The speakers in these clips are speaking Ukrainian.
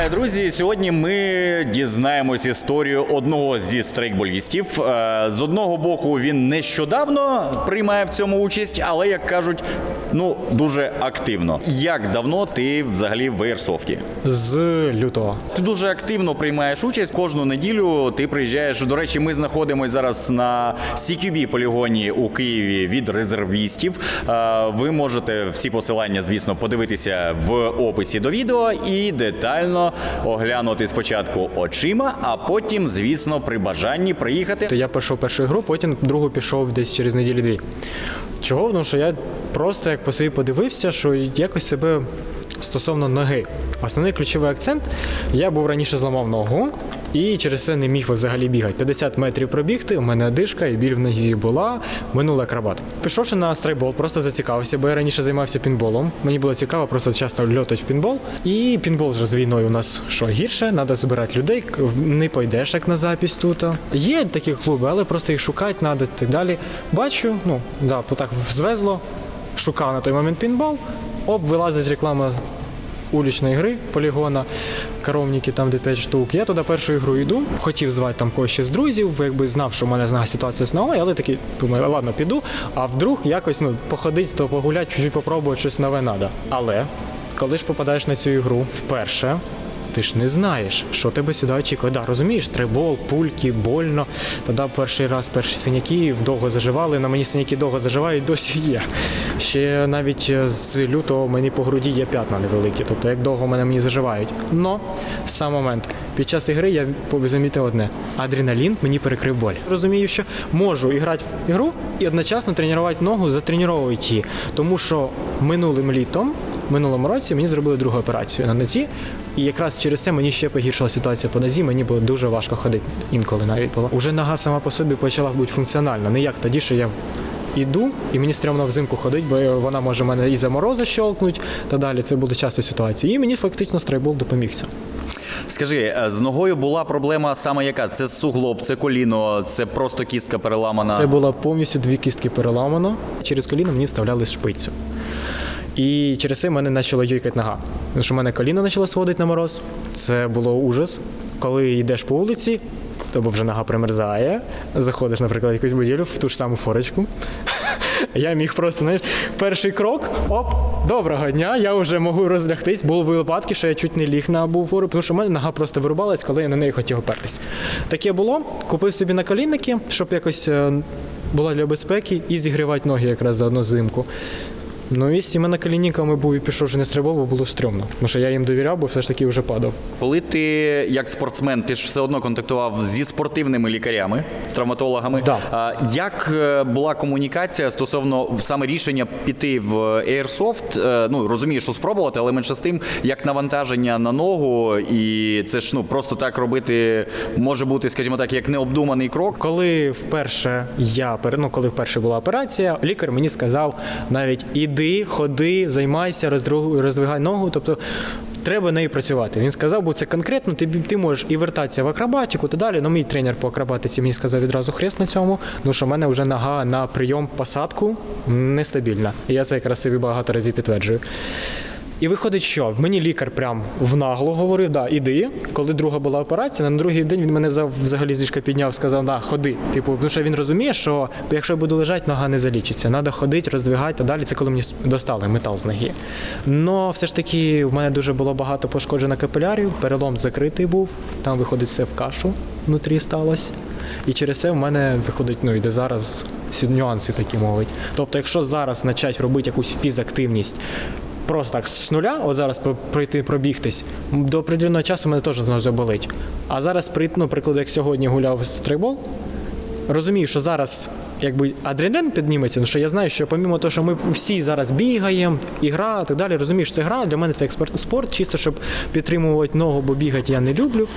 Вітаю, друзі! Сьогодні ми дізнаємось історію одного зі страйкболістів. Е, З одного боку, він нещодавно приймає в цьому участь, але як кажуть, ну дуже активно. Як давно ти взагалі в Airsoft? З лютого. Ти дуже активно приймаєш участь. Кожну неділю ти приїжджаєш. До речі, ми знаходимося зараз на CQB полігоні у Києві від резервістів. Е, Ви можете всі посилання, звісно, подивитися в описі до відео і детально оглянути спочатку очима, а потім, звісно, при бажанні приїхати. То я пройшов першу гру, потім другу пішов десь через неділі дві. Чого? Тому що я просто як по собі подивився, що якось себе стосовно ноги. Основний ключовий акцент я був раніше зламав ногу і через це не міг взагалі бігати. 50 метрів пробігти, у мене одишка і біль в нозі була, минула акробат. Пішовши на страйбол, просто зацікавився, бо я раніше займався пінболом. Мені було цікаво просто часто льотати в пінбол. І пінбол вже з війною у нас що гірше, треба збирати людей, не пойдеш як на запись тут. Є такі клуби, але просто їх шукати треба так далі. Бачу, ну да, так звезло, шукав на той момент пінбол, оп, вилазить реклама улічної гри, полігона, коровники там, де 5 штук. Я туди першу ігру йду, хотів звати там когось ще з друзів, якби знав, що в мене знає ситуація з ногою, але такий думаю, ладно, піду, а вдруг якось ну, походить, то погулять, чуть попробувати щось нове надо. Але коли ж попадаєш на цю ігру вперше. Ти ж не знаєш, що тебе сюди очікує. Да, розумієш, стрейбол, пульки, больно. Тоді перший раз перші синяки довго заживали. На мені синяки довго заживають, досі є. Ще навіть е, з лютого мені по груді є п'ятна невеликі, тобто як довго мене мені заживають. Но сам момент. Під час ігри я замітив одне: адреналін мені перекрив боль. Розумію, що можу грати в ігру і одночасно тренувати ногу, затренувати її. Тому що минулим літом, минулому році, мені зробили другу операцію на нозі. І якраз через це мені ще погіршила ситуація по нозі, мені було дуже важко ходити інколи навіть було. Уже нога сама по собі почала бути функціональна. Не як тоді, що я іду, і мені стрімно взимку ходить, бо вона може мене і за морози щолкнуть, та далі це буде часто ситуації. І мені фактично стрейбол допоміг цьому. Скажи, е, з ногою була проблема саме яка? Це суглоб, це коліно, це просто кістка переламана. Це було повністю дві кістки переламано. Через коліно мені вставляли шпицю. І через це в мене почала юйкати нога. Тому що в мене коліно почало сводити на мороз. Це було ужас. Коли йдеш по вулиці, в тебе вже нога примерзає, заходиш, наприклад, в якусь будівлю в ту ж саму форочку. Я міг просто, знаєш, перший крок, оп, доброго дня, я вже можу розлягтись. Були випадки, що я чуть не ліг на буфору, тому що в мене нога просто вирубалась, коли я на неї хотів опертись. Таке було. Купив собі наколінники, щоб якось е, була для безпеки і зігрівати ноги якраз заодно зимку. Ну і з цими наколінниками був і пішов вже не стрибав, бо було стрьомно. Тому що я їм довіряв, бо все ж таки вже падав. Коли ти як спортсмен, ти ж все одно контактував зі спортивними лікарями, травматологами. Да. А, Як е, була комунікація стосовно саме рішення піти в Airsoft? Е, Ну розумієш, що спробувати, але менше з тим, як навантаження на ногу, і це ж ну просто так робити може бути, скажімо так, як необдуманий крок. Коли вперше я ну, коли вперше була операція, лікар мені сказав навіть іди, ходи, займайся, роздвигай ногу. Тобто треба нею працювати. Він сказав, бо це конкретно, ти, ти можеш і вертатися в акробатику та далі. Ну, мій тренер по акробатиці мені сказав відразу хрест на цьому, тому що в мене вже нога на прийом посадку нестабільна. І я це якраз собі багато разів підтверджую. І виходить, що мені лікар прям в нагло говорив, да, іди. Коли друга була операція, на другий день він мене взагалі з ліжка підняв, сказав, на, ходи. Типу, тому що він розуміє, що якщо я буду лежати, нога не залічиться. Треба ходити, роздвигати, та далі це коли мені достали метал з ноги. Но все ж таки в мене дуже було багато пошкоджено капілярів, перелом закритий був, там виходить все в кашу внутрі сталося. І через це в мене виходить, ну і де зараз нюанси такі мовить. Тобто, якщо зараз почати робити якусь фізактивність, просто так з нуля, от зараз пройти пробігтись, до определеного часу мене теж знову заболить. А зараз, ну, прикладу, як сьогодні гуляв з розумію, що зараз якби адреналін підніметься, тому що я знаю, що помімо того, що ми всі зараз бігаємо, ігра і так далі, розумієш, це гра, для мене це як спорт- спорт, чисто щоб підтримувати ногу, бо бігати я не люблю,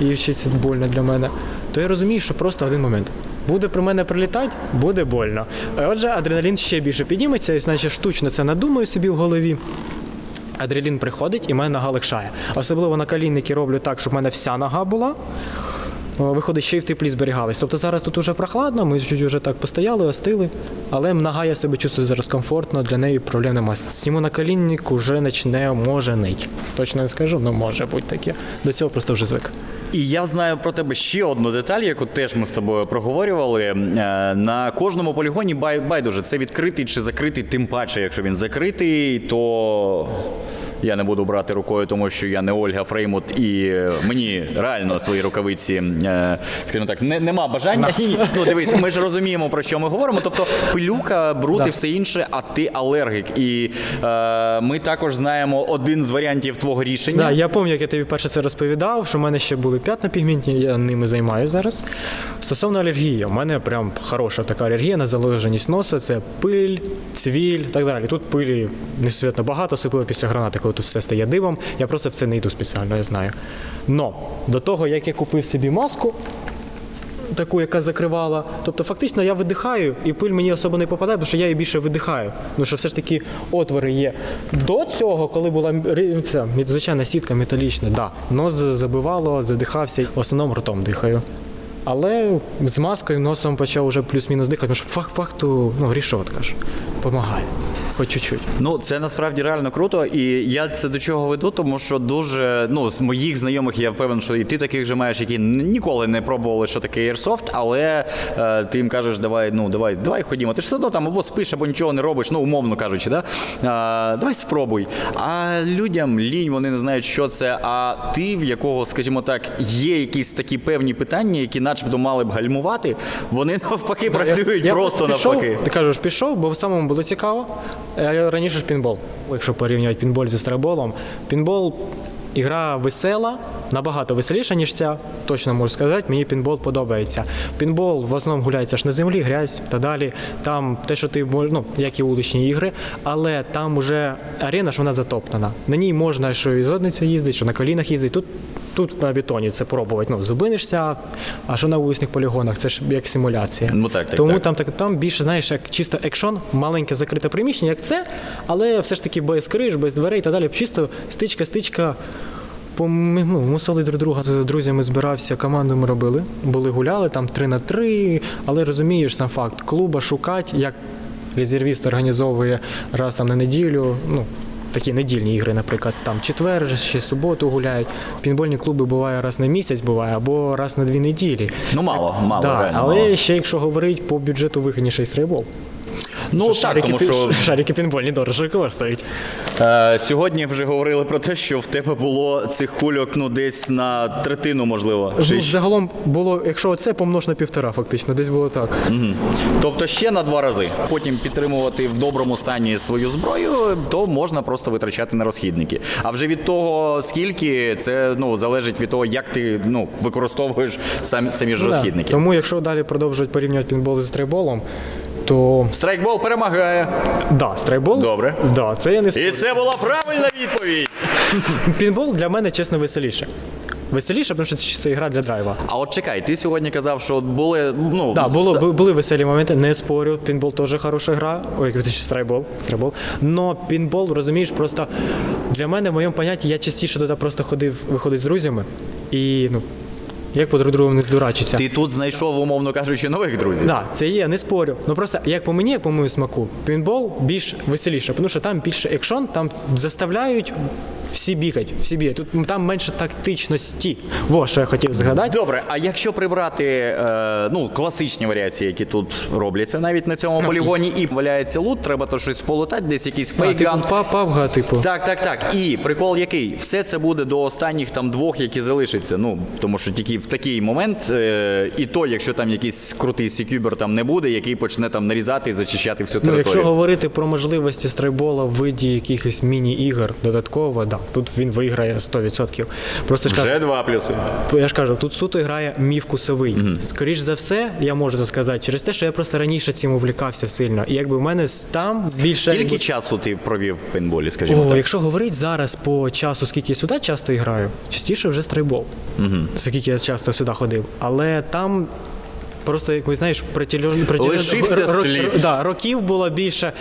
і ще це больно для мене. То я розумію, що просто один момент. Буде при мене прилітати, буде больно. Отже, адреналін ще більше підніметься, і значить штучно це надумаю собі в голові. Адреналін приходить і мене нога легшає. Особливо на колінники роблю так, щоб в мене вся нога була. виходить, ще й в теплі зберігались. Тобто зараз тут уже прохладно, ми чуть вже так постояли, остили, але нога я себе чувствую зараз комфортно, для неї проблем немає. Сніму на колінник уже почне, може нить. Точно не скажу, але може бути таке. До цього просто вже звик. І я знаю про тебе ще одну деталь, яку теж ми з тобою проговорювали. Е, На кожному полігоні байдуже, це відкритий чи закритий, тим паче, якщо він закритий, то. Я не буду брати рукою, тому що я не Ольга Фреймут, і е, мені реально свої рукавиці, е, скажімо так, не, нема бажання. Ні, ну дивись, ми ж розуміємо про що ми говоримо. Тобто пилюка, бруд і Да. все інше, а ти алергік. І е, ми також знаємо один з варіантів твого рішення. Да, я пам'ятаю, як я тобі перше це розповідав, що в мене ще були п'ятна пігментні, я ними займаюся зараз. Стосовно алергії, у мене прям хороша така алергія на заложеність носа, це пиль, цвіль і так далі. Тут пилі несвітно багато, особливо після гранати, коли тут все стає дивом. Я просто в це не йду спеціально, я знаю. Но до того, як я купив собі маску, таку, яка закривала. Тобто, фактично, я видихаю, і пиль мені особо не попадає, тому що я її більше видихаю. Тому що все ж таки отвори є. До цього, коли була ця звичайна сітка металічна, да, нос забивало, задихався, в основному ротом дихаю. Але з маскою носом почав вже плюс-мінус дихати, тому що факту ну, рішотка ж допомагає. Хоч чуть-чуть. Ну, це насправді реально круто, і я це до чого веду, тому що дуже ну з моїх знайомих я певен, що і ти таких же маєш, які ніколи не пробували, що таке Airsoft, але е, ти їм кажеш, давай, ну давай, давай ходімо. Ти ж все одно там або спиш, або нічого не робиш, ну умовно кажучи, да? А, давай спробуй. А людям лінь, вони не знають, що це. А ти, в якого, скажімо так, є якісь такі певні питання, які, начебто, мали б гальмувати, вони навпаки працюють Я просто пішов, навпаки. Ти кажеш, пішов, бо самому було цікаво. А раніше ж пінбол. Якщо порівнювати пінбол зі страйболом, пінбол ігра весела, набагато веселіша, ніж ця. Точно можу сказати, мені пінбол подобається. Пінбол в основному гуляється ж на землі, грязь та далі. Там те, що ти ну, як і вуличні ігри, але там уже арена ж вона затоптана. На ній можна що і зодниця їздить, що на колінах їздить. Тут Тут на бетоні це пробувати. Ну, зупинишся, а що на вуличних полігонах, це ж як симуляція. Ну, так, так, Тому так. там так там більше, знаєш, як чисто екшон, маленьке закрите приміщення, як це, але все ж таки без криш, без дверей і так далі. Чисто стичка, стичка. Ми- ну, мусили друг друга з друзями збирався, команду ми робили. Були гуляли там 3 на 3, але розумієш сам факт, клуба шукати, як резервіст організовує раз там на неділю. Ну, такі недільні ігри, наприклад, там четвер, ще суботу гуляють. Пінбольні клуби буває раз на місяць, буває, або раз на дві неділі. Ну мало, мало, Да, реально. але мало. ще якщо говорить по бюджету вигідніший стрейбол. Ну так, шарики, тому пі- що шарики пінбольні дорого коштують. Е, Сьогодні вже говорили про те, що в тебе було цих кульок ну десь на третину, можливо. Чи Ну, загалом було, якщо оце помнож на півтора, фактично, десь було так. Тобто ще на два рази. Потім підтримувати в доброму стані свою зброю, то можна просто витрачати на розхідники. А вже від того, скільки це ну залежить від того, як ти ну використовуєш самі, самі ж Ну, Да. розхідники. Тому якщо далі продовжують порівнювати пінбол зі стрейболом, то Страйкбол перемагає. да, стрейбол. Добре. Да, це я не І це була правильна відповідь. Пінбол для мене чесно веселіше. Веселіше, тому що це чисто ігра для драйва. А от чекай, ти сьогодні казав, що були ну Да, було, за- бу- були веселі моменти, не спорю. Пінбол теж хороша гра. Ой, як чи страйбол. страйбол. Но пінбол, розумієш, просто для мене в моєму понятті я частіше туди просто ходив, виходив з друзями і ну, як по друг другу не дурачиться. Ти тут знайшов, умовно кажучи, нових друзів. Да, це є, не спорю. Ну просто як по мені, як по моєму смаку, пінбол більш веселіше, тому що там більше екшон, там заставляють всі бігати, всі бігати. Тут там менше тактичності. Во, що я хотів згадати. Добре, а якщо прибрати е, ну, класичні варіації, які тут робляться навіть на цьому полігоні, і валяється лут, треба то щось полутати, десь якийсь типу, фейкган. па- павга, типу. Так, так, так. І прикол який? Все це буде до останніх там двох, які залишаться. Ну, тому що тільки в такий момент, е, і то, якщо там якийсь крутий сікюбер там не буде, який почне там нарізати і зачищати всю Ну, якщо говорити про можливості страйбола в виді якихось міні-ігор додатково, да, тут він виграє 100%. Просто ж кажу, Вже два плюси. я ж кажу, тут суто грає мій вкусовий. Скоріш за все, я можу це сказати через те, що я просто раніше цим увлікався сильно. І якби в мене там більше. Скільки часу ти провів в пейнтболі, скажімо О, так? якщо говорити зараз по часу, скільки я сюди часто граю, частіше вже стрейбол. Угу. Скільки я часто сюди ходив. Але там. Просто, якось знаєш, притільон, Лишився слід. да, років було більше,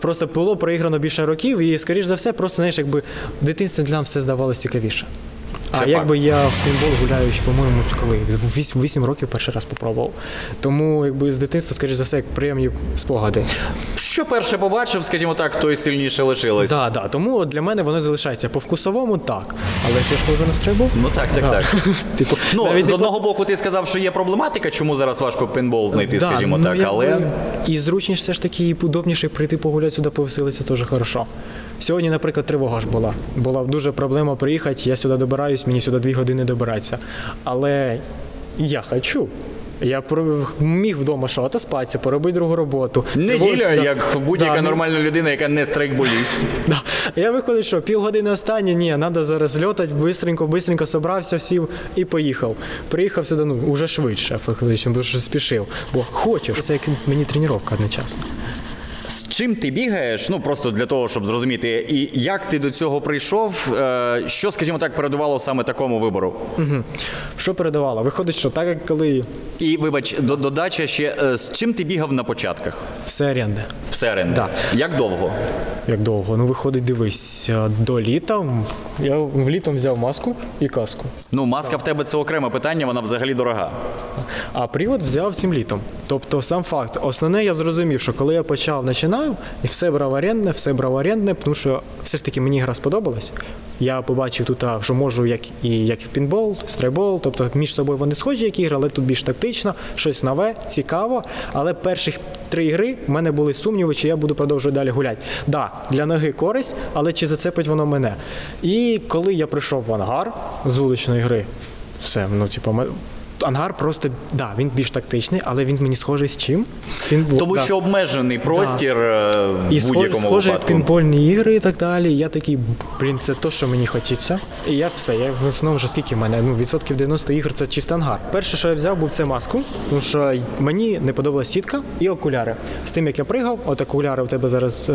просто було проіграно більше років, і, скоріш за все, просто знаєш, якби в дитинстві для нас все здавалося цікавіше. А Це якби я в пінбол гуляю, ще, по-моєму, коли 8, 8 років перший раз попробував. Тому якби з дитинства, скоріш за все, як приємні спогади. Що перше побачив, скажімо так, то й сильніше лишилось. Так, да, тому для мене воно залишається по вкусовому так. Але ж я ж ходжу на стрибу. Ну так, так, так. Типу, Ну, навіть з не одного боку, ти сказав, що є проблематика, чому зараз важко пейнтбол знайти, Да, скажімо ну, так, але. І зручніше все ж таки, і удобніше прийти погуляти сюди, повеселитися теж хорошо. Сьогодні, наприклад, тривога ж була. Була дуже проблема приїхати, я сюди добираюсь, мені сюди дві години добиратися. Але я хочу. Я міг вдома що, отоспатися, поробити другу роботу. Неділя, Да. як будь-яка Да, ну, нормальна людина, яка не страйкболіст. Да. Я виходить, що півгодини останнє, ні, треба зараз льотати, бистренько, бистренько собрався, сів і поїхав. Приїхав сюди, ну, уже швидше, фактично, що спішив. Бо хочу. Це як мені тренування одночасно. Чим ти бігаєш? Ну просто для того, щоб зрозуміти, і як ти до цього прийшов, е, що, скажімо так, передувало саме такому вибору? Угу. Що передавала? Виходить, що так як коли І вибач, до- додача ще е, з чим ти бігав на початках? все оренди. Все оренди? Да. Як довго? Як довго? Ну, виходить, дивись, до літа я влітом взяв маску і каску. Ну, маска в тебе це окреме питання, вона взагалі дорога. А привод взяв цим літом. Тобто, сам факт, основне я зрозумів, що коли я почав починав, і все брав орендне, все брав орендне, тому що все ж таки мені гра сподобалась. Я побачив тут, що можу як і як в пінбол, страйбол, тобто між собою вони схожі, як ігри, але тут більш тактично, щось нове, цікаво. Але перших три ігри в мене були сумніви, чи я буду продовжувати далі гуляти. Да, для ноги користь, але чи зацепить воно мене? І коли я прийшов в ангар з вуличної гри, все, ну типу, Ангар просто да, він більш тактичний, але він мені схожий з чим? Він Тому да. що обмежений простір е, в і будь-якому схожий випадку. пінбольні ігри і так далі. Я такий, блін, це то, що мені хочеться. І я все. Я в основному вже скільки в мене? Ну, відсотків 90 ігр це чистий ангар. Перше, що я взяв, був це маску, тому що мені не подобалась сітка і окуляри. З тим, як я пригав, от окуляри у тебе зараз.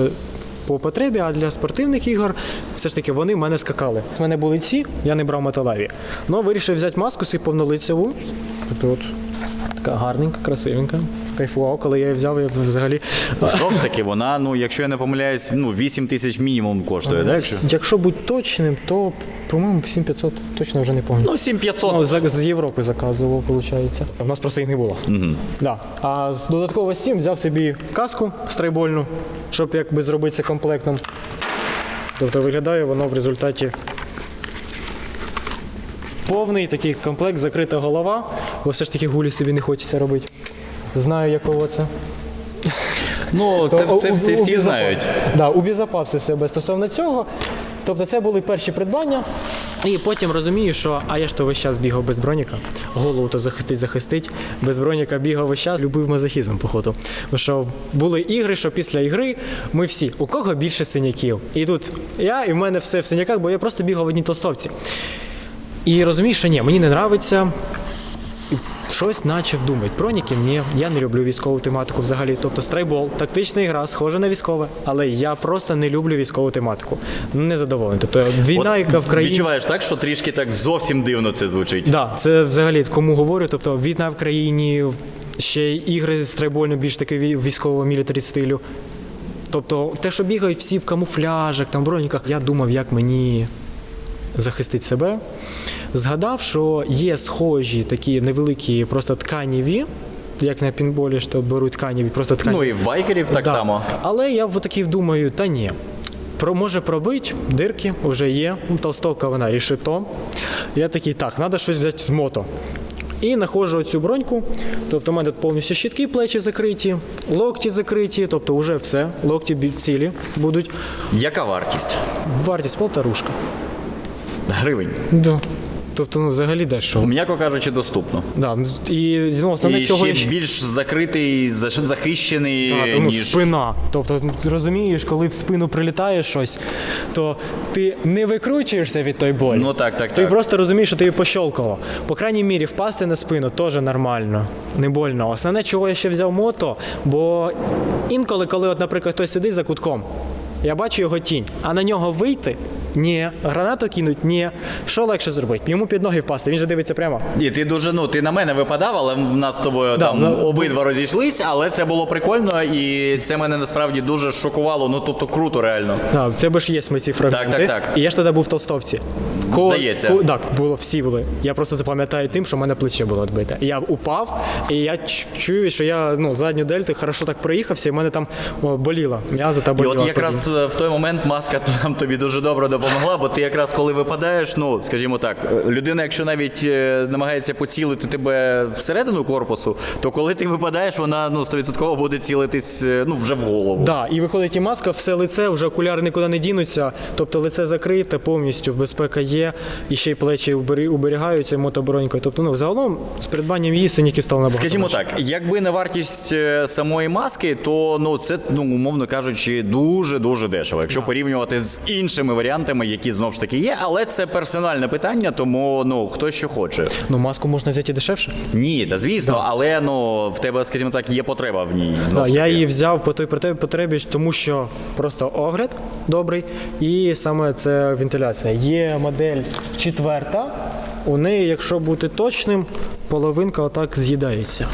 По потребі, а для спортивних ігор все ж таки вони в мене скакали. У мене були ці, я не брав металеві. Ну, вирішив взяти маску свій повнолицеву. Тут така гарненька, красивенька. Кайфував, коли я її взяв, я взагалі. Знову ж таки, вона, ну, якщо я не помиляюсь, ну, 8 тисяч мінімум коштує, так? Якщо? Якщо бути точним, то, по-моєму, 7500 точно вже не пам'ятаю. Ну, 7500. Ну, з, з Європи заказував, виходить. У нас просто їх не було. Угу. Да. А з додатково з цим взяв собі каску страйбольну, щоб якби зробити це комплектом. Тобто виглядає воно в результаті. Повний такий комплект, закрита голова, бо все ж таки гулі собі не хочеться робити. Знаю, якого це. Ну, це, це всі, всі знають. Да, убезопасив себе стосовно цього. Тобто це були перші придбання. І потім розумію, що а я ж то весь час бігав без броніка, голову то захистить, захистить. Без броніка бігав весь час, любив мазохізм, походу. Бо що були ігри, що після ігри ми всі, у кого більше синяків. І тут я, і в мене все в синяках, бо я просто бігав в одній толстовці. І розумію, що ні, мені не подобається. Щось почав думати. Броніки ні, я не люблю військову тематику взагалі. Тобто страйбол, тактична гра, схожа на військове, але я просто не люблю військову тематику. Не задоволений. Тобто війна, От яка в країні. Відчуваєш так, що трішки так зовсім дивно це звучить. Да, це взагалі кому говорю. Тобто війна в країні, ще й ігри страйбольно більш таки вій- військового мілітарі стилю. Тобто, те, що бігають всі в камуфляжах, там броніках, я думав, як мені захистити себе. Згадав, що є схожі такі невеликі просто тканіві, як на пінболі, що беруть тканіві, просто тканіві. Ну і в байкерів так Да. само. Але я в такий думаю, та ні. Про, може пробити, дирки вже є. Толстовка вона рішито. Я такий, так, треба щось взяти з мото. І знаходжу оцю броньку. Тобто, у мене тут повністю щитки плечі закриті, локті закриті, тобто вже все, локті цілі будуть. Яка вартість? Вартість полторушка. Гривень. Да. Тобто, ну, взагалі дешево. М'яко кажучи, доступно. Да. І ну, основне, І чого ще більш закритий, заш- захищений, Так, ну, ніж. спина. Тобто, ну, ти розумієш, коли в спину прилітає щось, то ти не викручуєшся від той болі. Ну так, так, Ти так. просто розумієш, що тобі пощолкало. По крайній мірі, впасти на спину теж нормально, не больно. Основне, чого я ще взяв мото, бо інколи, коли, от, наприклад, хтось сидить за кутком, я бачу його тінь, а на нього вийти Ні. Гранату кинуть? Ні. Що легше зробити? Йому під ноги впасти, він же дивиться прямо. І ти дуже, ну ти на мене випадав, але в нас з тобою Да, там ну, обидва розійшлись, але це було прикольно, і це мене насправді дуже шокувало. Ну тобто круто, реально. Так, це б ж є ми ці фрагменти. Так, так, так. І я ж тоді був в толстовці. Здається. так, було, всі були. Я просто запам'ятаю тим, що в мене плече було відбите. Я упав, і я чую, що я ну, задню дельту хорошо так проїхався, і в мене там боліло. М'язо та І от якраз е, в той момент маска нам тобі дуже добре допомогла, бо ти якраз коли випадаєш, ну скажімо так, е, людина, якщо навіть е, намагається поцілити тебе всередину корпусу, то коли ти випадаєш, вона ну 100% буде цілитись е, ну вже в голову. Да, і виходить і маска, все лице, вже окуляри нікуди не дінуться. Тобто лице закрите повністю, безпека є, і ще й плечі уберігаються мотоборонькою. Тобто, ну загалом з придбанням її синіків стало набагато. Скажімо так, якби не вартість самої маски, то ну це ну умовно кажучи, дуже дуже дешево. Якщо порівнювати з іншими варіантами, які знов ж таки є, але це персональне питання, тому ну хто що хоче. Ну, маску можна взяти і дешевше. Ні, та звісно, але ну в тебе, скажімо так, є потреба в ній. Да, я її взяв по той потребі, тому що просто огляд добрий, і саме це вентиляція. Є модель четверта. У неї, якщо бути точним, половинка отак з'їдається.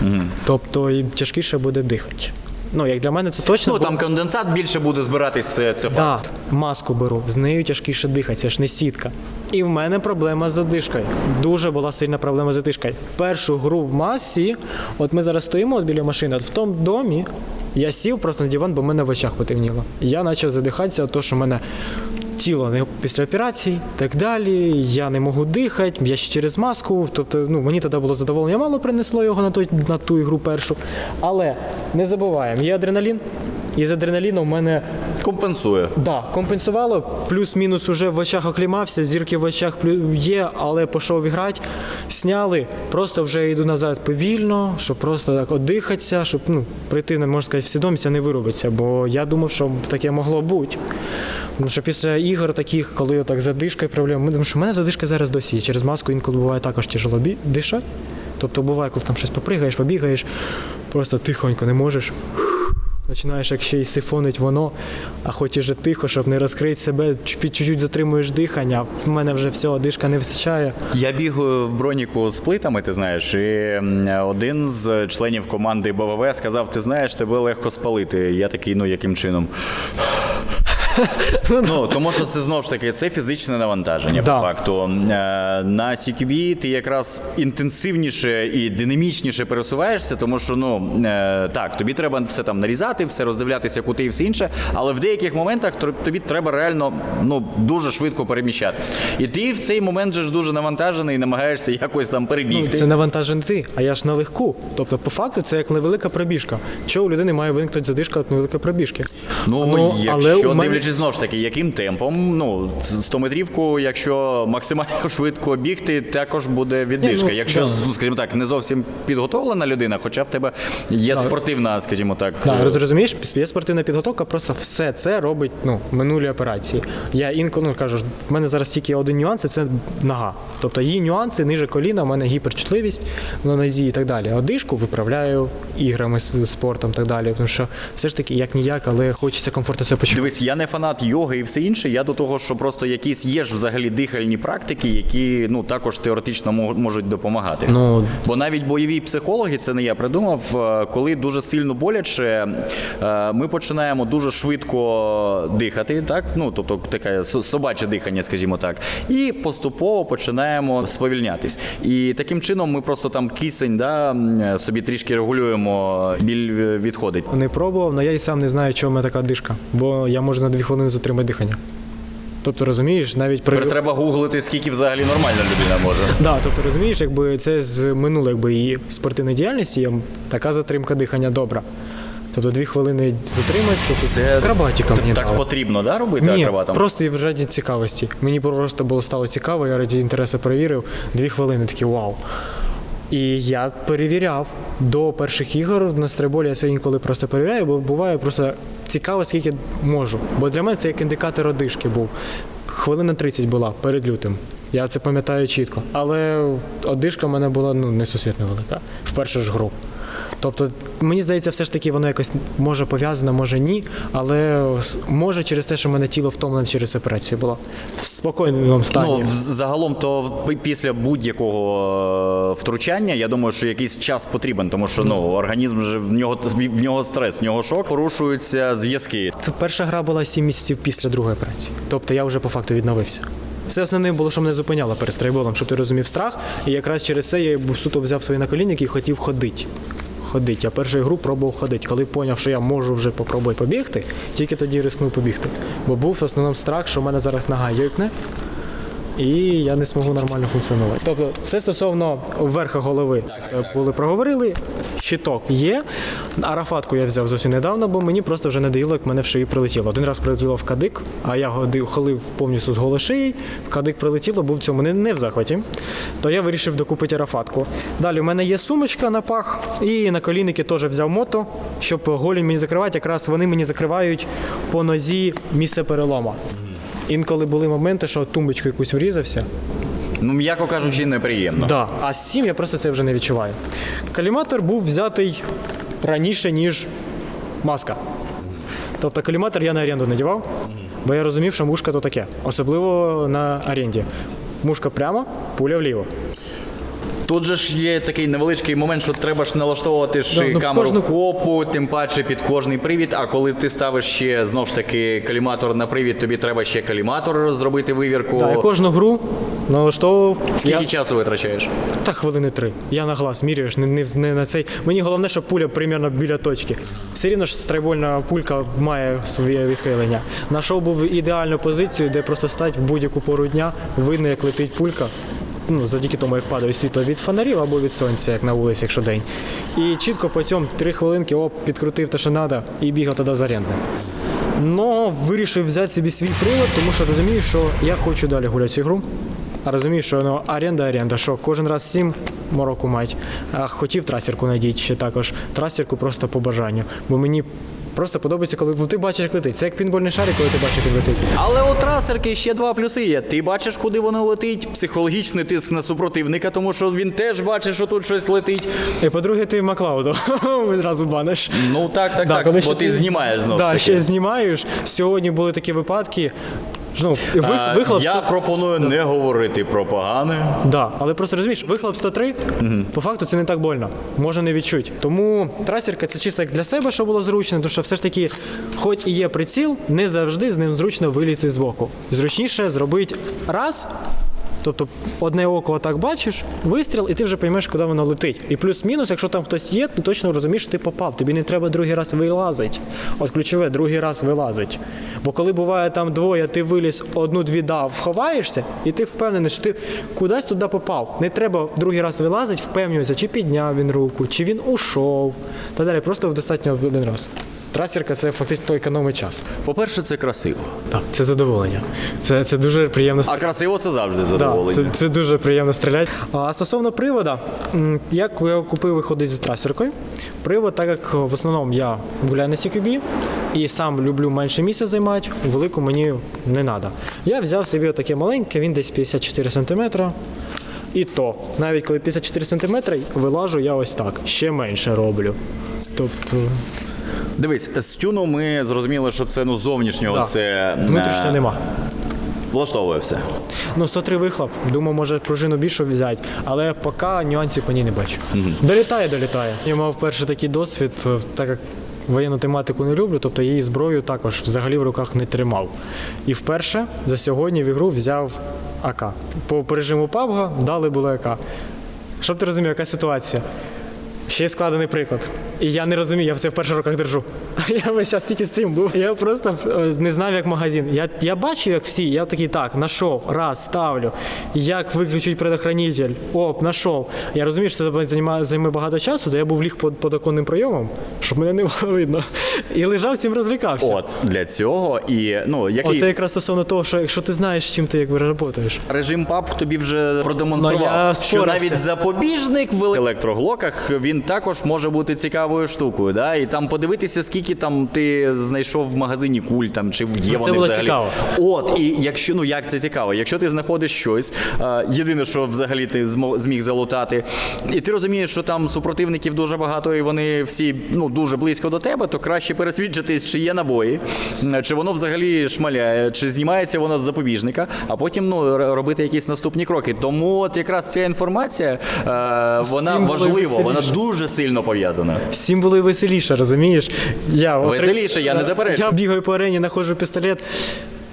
Тобто і тяжкіше буде дихати. Ну, як для мене це точно. Ну бо- там конденсат більше буде збиратись, це, це факт. Да, маску беру, з нею тяжкіше дихати, це ж не сітка. І в мене проблема з задишкою. Дуже була сильна проблема з задишкою. Першу гру в масі, от ми зараз стоїмо от біля машини, от в тому домі я сів просто на диван, бо в мене в очах потемніло. Я почав задихатися, от то, що в мене тіло не після операції, так далі. Я не можу дихати, я ще через маску. Тобто, ну мені тоді було задоволення, мало принесло його на той на ту ігру першу. Але не забуваємо, є адреналін. І з адреналіном в мене Компенсує. Да, компенсувало, плюс-мінус уже в очах оклімався, зірки в очах є, але пішов грати. Сняли, просто вже йду назад повільно, щоб просто так одихатися, щоб ну, прийти, можна сказати, в свідомість, а не виробитися. Бо я думав, що таке могло бути. Тому що після ігор таких, коли так задишкою проблем, тому що в мене задишка зараз досі є. Через маску інколи буває також тяжело дишати. Тобто буває, коли там щось попригаєш, побігаєш, просто тихонько не можеш. Починаєш як ще й сифонить воно, а хочеш же тихо, щоб не розкрити себе, чуть-чуть затримуєш дихання. В мене вже все, дишка не вистачає. Я бігаю в броніку з плитами, ти знаєш, і один з членів команди БВВ сказав: ти знаєш, тебе легко спалити. Я такий, ну яким чином? Ну, тому що це знову ж таки це фізичне навантаження, Да. по факту. Е, На CQB ти якраз інтенсивніше і динамічніше пересуваєшся, тому що ну е, так, тобі треба все там нарізати, все роздивлятися, кути і все інше. Але в деяких моментах тобі треба реально ну дуже швидко переміщатися. І ти в цей момент же ж дуже навантажений і намагаєшся якось там Ну, перебігти. це навантажений ти, а я ж на легку. Тобто, по факту, це як невелика пробіжка. Чого у людини має виникнути задишка від невеликої пробіжки? Ну, якщо у мене- дивлячись знову ж таки, яким темпом, ну 100 метрівку, якщо максимально швидко бігти, також буде віддишка. Ну, якщо, ну, скажімо так, не зовсім підготовлена людина, хоча в тебе є спортивна, скажімо так. Да, е, розумієш, є спортивна підготовка, просто все це робить ну, минулі операції. Я інколи ну, кажу, в мене зараз тільки один нюанс, і це нога. Тобто її нюанси ниже коліна, в мене гіперчутливість на нозі і так далі. Одишку виправляю іграми з спортом і так далі. Тому що все ж таки як ніяк, але хочеться комфортно себе почувати. Дивись, я не фанат йоги і все інше. Я до того, що просто якісь є ж взагалі дихальні практики, які ну також теоретично можуть допомагати. Ну, Бо навіть бойові психологи, це не я придумав. е, Коли дуже сильно боляче, е, ми починаємо дуже швидко дихати, так ну тобто таке собаче дихання, скажімо так, і поступово починаємо сповільнятись. І таким чином ми просто там кисень, да, собі трішки регулюємо, біль е, відходить. не пробував, але я і сам не знаю, мене така дишка, бо я можу на дві хвилини затримати дихання. Тобто, розумієш, навіть при Тепер треба гуглити, скільки взагалі нормальна людина може. Да, тобто розумієш, якби це з минулої якби, її спортивної діяльності, така затримка дихання добра. Тобто дві хвилини затримати, тобто Це акробатика мені так дала. потрібно, да, робити Ні, акробатом? просто і раді цікавості. Мені просто було стало цікаво, я раді інтересу перевірив. Дві хвилини такі вау. І я перевіряв до перших ігор на стриболі, я це інколи просто перевіряю, бо буває просто цікаво, скільки можу. Бо для мене це як індикатор одишки був. Хвилина 30 була перед лютим. Я це пам'ятаю чітко. Але одишка в мене була ну, несусвітно велика в першу ж гру. Тобто, мені здається, все ж таки воно якось може пов'язано, може ні, але може через те, що в мене тіло втомлене через операцію було в спокійному стані. Ну, загалом, то після будь-якого е, втручання, я думаю, що якийсь час потрібен, тому що ну, організм же в нього в нього стрес, в нього шок, порушуються зв'язки. Перша гра була 7 місяців після другої операції. Тобто я вже по факту відновився. Все основне було, що мене зупиняло перед страйболом, щоб ти розумів страх. І якраз через це я суто взяв свої наколінники і хотів ходити. Ходити. Я першу гру пробував ходити. Коли зрозумів, що я можу вже попробувати побігти, тільки тоді рискнув побігти. Бо був основному страх, що в мене зараз нога йойкне, і я не зможу нормально функціонувати. Тобто, це стосовно верха голови. Е, Були проговорили, щиток є. Арафатку я взяв зовсім недавно, бо мені просто вже не доїло, як мене в шиї прилетіло. Один раз прилетіло в кадик, а я ходив, ходив повністю з голошиї. В кадик прилетіло, був в цьому не, не в захваті. То я вирішив докупити арафатку. Далі у мене є сумочка на пах, і на колінники теж взяв мото, щоб голінь мені закривати. Якраз вони мені закривають по нозі місце перелома. Інколи були моменти, що тумбочку якусь врізався. Ну, м'яко кажучи, неприємно. Да. А з цим я просто це вже не відчуваю. Каліматор був взятий раніше, ніж маска. Тобто каліматор я на оренду надівав, бо я розумів, що мушка то таке, особливо на оренді. Мушка прямо, пуля вліво. Тут же ж є такий невеличкий момент, що треба ж налаштовувати ж Да, ну, камеру кожну- хопу, тим паче під кожний привід. А коли ти ставиш ще знов ж таки каліматор на привід, тобі треба ще каліматор зробити вивірку. Да, я кожну гру налаштовував. Скільки я... часу витрачаєш? Та хвилини три. Я на глаз міряєш, не, не, не на цей. Мені головне, щоб пуля примерно біля точки. Все рівно ж страйбольна пулька має своє відхилення. Нашов був ідеальну позицію, де просто стать в будь-яку пору дня, видно, як летить пулька. Ну, завдяки тому, як падає світло від фонарів або від сонця, як на вулиці, якщо день. І чітко по цьому три хвилинки оп, підкрутив те, що треба, і бігав тоді за рентним. Но вирішив взяти собі свій привод, тому що розумію, що я хочу далі гуляти цю гру. А розумію, що ну, оренда, оренда, що кожен раз сім мороку мать. А хотів трасерку надіти ще також. Трасерку просто по бажанню. Бо мені просто подобається, коли ти бачиш, як летить. Це як пінбольний шарик, коли ти бачиш, як він летить. Але у трасерки ще два плюси є. Ти бачиш, куди воно летить, психологічний тиск на супротивника, тому що він теж бачить, що тут щось летить. І по-друге, ти Маклауду відразу баниш. Ну так, так, Да, так. Бо ти знімаєш знову. Так, ще знімаєш. Сьогодні були такі випадки. Ну, ви, А, вихлоп Я пропоную не говорити про погане. Да, але просто розумієш, вихлоп 103, по факту це не так больно. Можна не відчути. Тому трасерка це чисто як для себе, що було зручно, тому що все ж таки, хоч і є приціл, не завжди з ним зручно виліти з боку. Зручніше зробити раз. Тобто одне око отак бачиш, вистріл, і ти вже розумієш, куди воно летить. І плюс-мінус, якщо там хтось є, ти точно розумієш, що ти попав. Тобі не треба другий раз вилазить. От ключове, другий раз вилазить. Бо коли буває там двоє, ти виліз одну-дві дав, ховаєшся, і ти впевнений, що ти кудись туди попав. Не треба другий раз вилазить, впевнюватися, чи підняв він руку, чи він ушов. Та далі, просто достатньо в один раз. Трасерка це фактично економить час. По-перше, це красиво. Так, це задоволення. Це, це дуже приємно. А красиво це завжди задоволення. це, це дуже приємно стріляти. А стосовно привода, як я купив виходить зі трасеркою. Привод, так як в основному я гуляю на CQB і сам люблю менше місця займати, велику мені не треба. Я взяв собі таке маленьке, він десь 54 см. І то, навіть коли 54 см, вилажу я ось так, ще менше роблю. Тобто, Дивись, з тюну ми зрозуміли, що це ну зовнішнього Да. це внутрішнього нема. влаштовує все. Ну, 103 вихлоп. Думаю, може пружину більшу взяти, але поки нюансів по ній не бачу. Долітає, долітає. Я мав перший такий досвід, е, так як воєнну тематику не люблю, тобто її зброю також взагалі в руках не тримав. І вперше за сьогодні в ігру взяв АК. По режиму PUBG дали було АК. Щоб ти розумів, яка ситуація? Ще є складений приклад. І я не розумію, я все в перших руках держу. Я весь час тільки з цим був. Я просто е, не знав, як магазин. Я, я бачив, як всі, я такий так, знайшов, раз, ставлю. Як виключить предохранитель, оп, знайшов. Я розумію, що це займе, займе багато часу, то я був ліг під, оконним прийомом, щоб мене не було видно. І лежав цим розвлікався. От для цього і ну який Оце якраз стосовно того, що якщо ти знаєш, чим ти якби працюєш. режим ПАП тобі вже продемонстрував, Ну, я що навіть запобіжник в електроглоках він він також може бути цікавою штукою. Да? І там подивитися, скільки там ти знайшов в магазині куль там чи є Ну, це вони було взагалі. цікаво. От, і якщо ну як це цікаво, якщо ти знаходиш щось, єдине, що взагалі ти зміг залутати, і ти розумієш, що там супротивників дуже багато, і вони всі ну дуже близько до тебе, то краще пересвідчитись, чи є набої, чи воно взагалі шмаляє, чи знімається воно з запобіжника, а потім ну робити якісь наступні кроки. Тому от якраз ця інформація е, вона важлива, вона веселіше. Дуже сильно пов'язана. Всім було і веселіше, розумієш? Я, от- Веселіше, я не заперечую. Я бігаю по арені, знаходжу пістолет.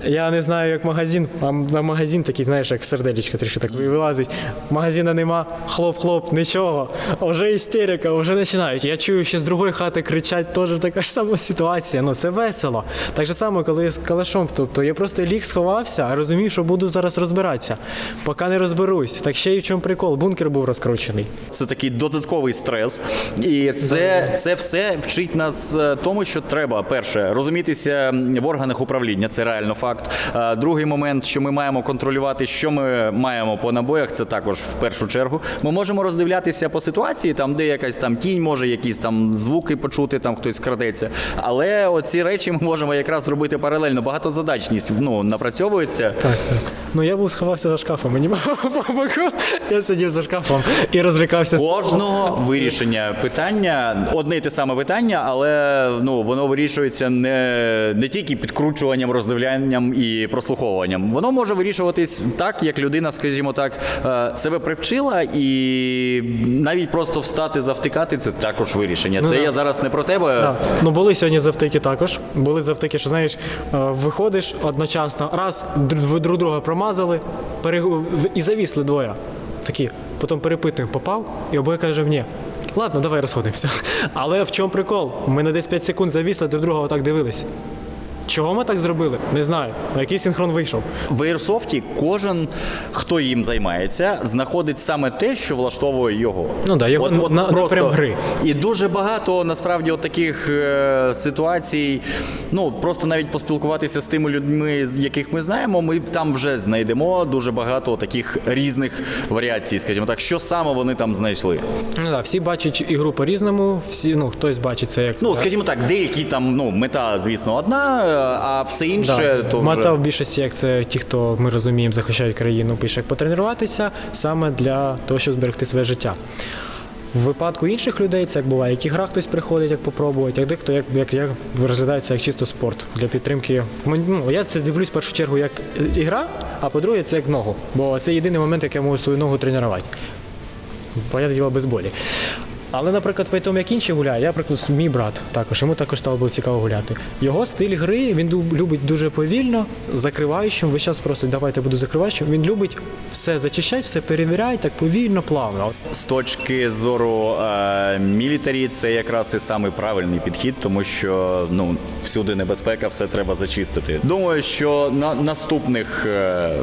Я не знаю, як магазин, а на магазин такий, знаєш, як сердечко трішки так вилазить. Магазина нема, хлоп-хлоп, нічого. Вже істерика, вже починають. Я чую, ще з другої хати кричать, теж така ж сама ситуація. Ну це весело. Так же само, коли з калашом. Тобто я просто ліг сховався, а розумію, що буду зараз розбиратися. Поки не розберусь. Так ще й в чому прикол, бункер був розкручений. Це такий додатковий стрес, і це, це все вчить нас е, тому, що треба перше розумітися в органах управління. Це реально факт. Е, Другий момент, що ми маємо контролювати, що ми маємо по набоях. Це також в першу чергу. Ми можемо роздивлятися по ситуації, там де якась там тінь, може якісь там звуки почути, там хтось крадеться. Але оці речі ми можемо якраз робити паралельно. Багатозадачність ну напрацьовується. Так, так. Ну я був сховався за шкафом, мені. Я сидів за шкафом і розвлікався. Кожного вирішення питання одне й те саме питання, але ну воно вирішується не, не тільки підкручуванням, роздивлянням і прослуховуванням. Воно може вирішуватись так, як людина, скажімо так, е, себе привчила, і навіть просто встати завтикати це також вирішення. Це да. я зараз не про тебе. Так. Ну були сьогодні завтики також. Були завтики, що знаєш, е, виходиш одночасно, раз друг друга промазали, пере... в- і завісли двоє. Такі, потім перепитуємо, попав, і обоє каже ні. Ладно, давай розходимося. Але в чому прикол? Ми на десь 5 секунд завісли, друг друга отак дивились. Чого ми так зробили? Не знаю. На який синхрон вийшов. В Airsoft кожен, хто їм займається, знаходить саме те, що влаштовує його. Ну да, його на- напрям гри. І дуже багато насправді от таких е, ситуацій. Ну просто навіть поспілкуватися з тими людьми, з яких ми знаємо, ми там вже знайдемо дуже багато таких різних варіацій, скажімо так, що саме вони там знайшли. Ну да, всі бачать ігру по-різному, всі, ну, хтось бачить це як. Ну, скажімо так, деякі там ну мета, звісно, одна, а все інше Да. то Мета в більшості, як це ті, хто ми розуміємо, захищають країну, пише як потренуватися саме для того, щоб зберегти своє життя. В випадку інших людей це як буває, як ігра хтось приходить, як попробувати, як дехто як, як, як розглядається як чисто спорт для підтримки. Ну, я це дивлюсь в першу чергу як ігра, а по-друге, це як ногу. Бо це єдиний момент, як я можу свою ногу тренувати. Понятне діло без болі. Але, наприклад, по тому, як інші гуляють, я, наприклад, мій брат також, йому також стало було цікаво гуляти. Його стиль гри він любить дуже повільно, закриваючим. Весь час просить, давайте буду закриваючим. Він любить все зачищати, все перевіряє, так повільно, плавно. З точки зору е, мілітарі, це якраз і самий правильний підхід, тому що ну всюди небезпека, все треба зачистити. Думаю, що на наступних е,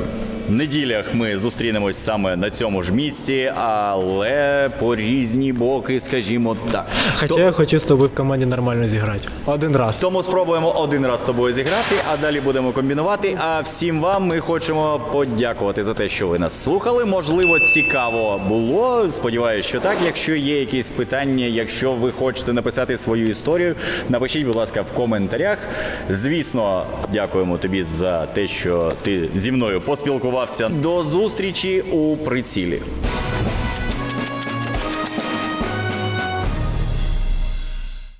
неділях ми зустрінемось саме на цьому ж місці, але по різні боки, скажімо так. Хоча я хочу з тобою в команді нормально зіграти. Один раз. Тому спробуємо один раз з тобою зіграти, а далі будемо комбінувати. А всім вам ми хочемо подякувати за те, що ви нас слухали. Можливо, цікаво було. Сподіваюсь, що так. Якщо є якісь питання, якщо ви хочете написати свою історію, напишіть, будь ласка, в коментарях. Звісно, дякуємо тобі за те, що ти зі мною поспілкувався. До зустрічі у прицілі.